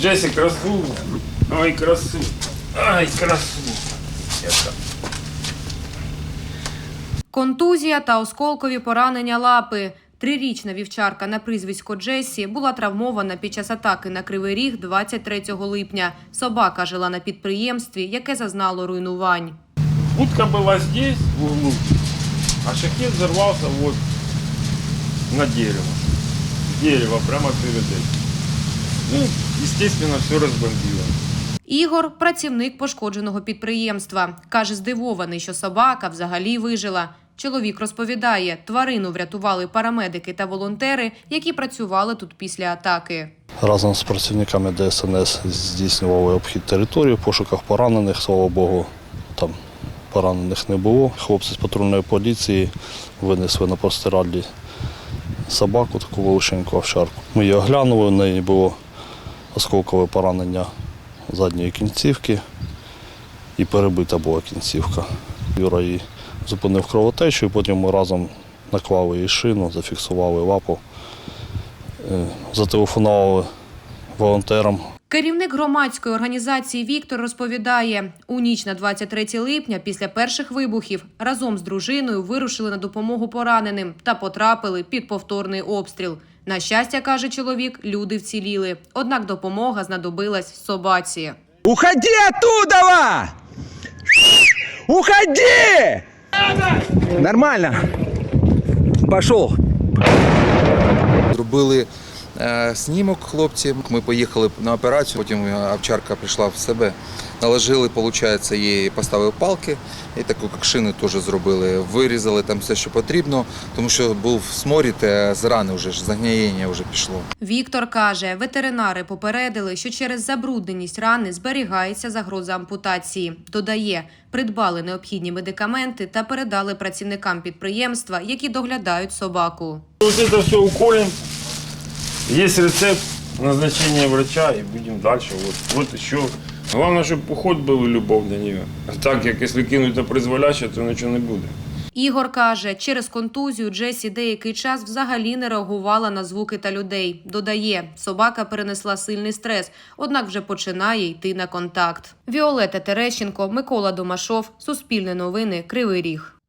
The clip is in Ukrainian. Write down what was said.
Джесі, красу. Ай, красу. Ай, красу. Контузія та осколкові поранення лапи. Трирічна вівчарка на прізвисько Джесі була травмована під час атаки на Кривий Ріг 23 липня. Собака жила на підприємстві, яке зазнало руйнувань. Утка была здесь, в углу, а шахет взорвался вот на дерево. Дерево прямо перед этим. Ну, естественно, все разбомбило. Ігор працівник пошкодженого підприємства. Каже, здивований, що собака взагалі вижила. Чоловік розповідає, тварину врятували парамедики та волонтери, які працювали тут після атаки. Разом з працівниками ДСНС здійснювали обхід території в пошуках поранених, слава Богу, там поранених не було. Хлопці з патрульної поліції винесли на простирадлі собаку, таку величеньку овчарку. Ми її оглянули, в неї було осколкове поранення задньої кінцівки і перебита була кінцівка. Юра її зупинив кровотечу, і потім ми разом наклали її шину, зафіксували лапу. Е, Зателефонували волонтерам. Керівник громадської організації Віктор розповідає, у ніч на 23 липня, після перших вибухів, разом з дружиною вирушили на допомогу пораненим та потрапили під повторний обстріл. На щастя, каже чоловік, люди вціліли. Однак допомога знадобилась собаці. Уходи оттуда! Уходи! Нормально. Пошел. Зробили снімок хлопці. Ми поїхали на операцію, потім е, овчарка прийшла в себе. Наложили, виходить, їй поставили палки і таку як шину теж зробили. Вирізали там все, що потрібно, тому що був сморід, е, з рани вже ж загноєння вже пішло. Віктор каже, ветеринари попередили, що через забрудненість рани зберігається загроза ампутації. Додає, придбали необхідні медикаменти та передали працівникам підприємства, які доглядають собаку. Вот это все уколем. Есть рецепт назначения врача и будем дальше. Вот, вот еще. Главное, чтобы уход был и любовь до нее. А так, як если кинуть на призволяще, то нічого не буде. Ігор каже, через контузію Джесі деякий час взагалі не реагувала на звуки та людей. Додає, собака перенесла сильний стрес, однак вже починає йти на контакт. Віолета Терещенко, Микола Домашов, Суспільне новини, Кривий Ріг.